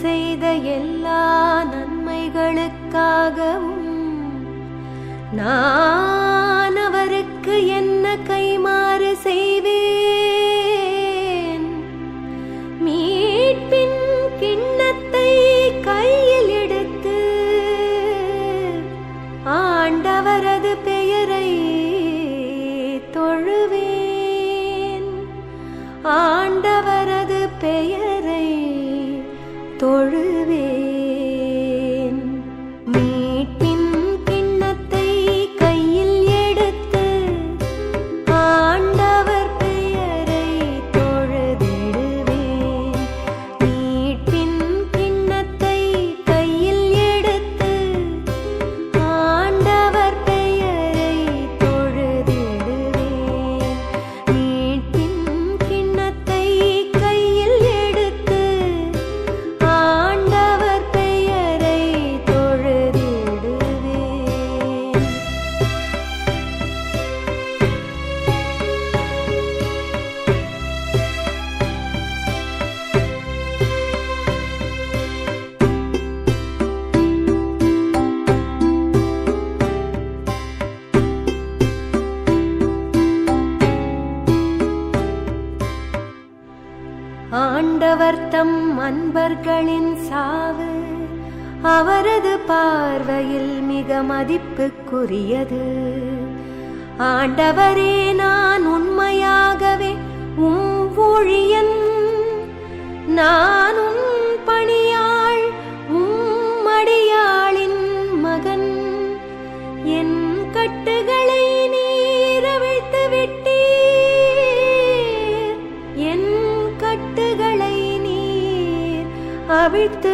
செய்த எல்லா நன்மைகளுக்காகவும் நான் அவருக்கு என்ன கைமாறு செய்வேன்? மீட்பின் கிண்ணத்தை கையில் எடுத்து ஆண்டவரது பெயரை தொழுவேன். ஆண்டவரது பெயர் தொழுவேன் ஆண்டவர் தம் அன்பர்களின் சாவு அவரது பார்வையில் மிக மதிப்புக்குரியது. ஆண்டவரே நான் தவித்து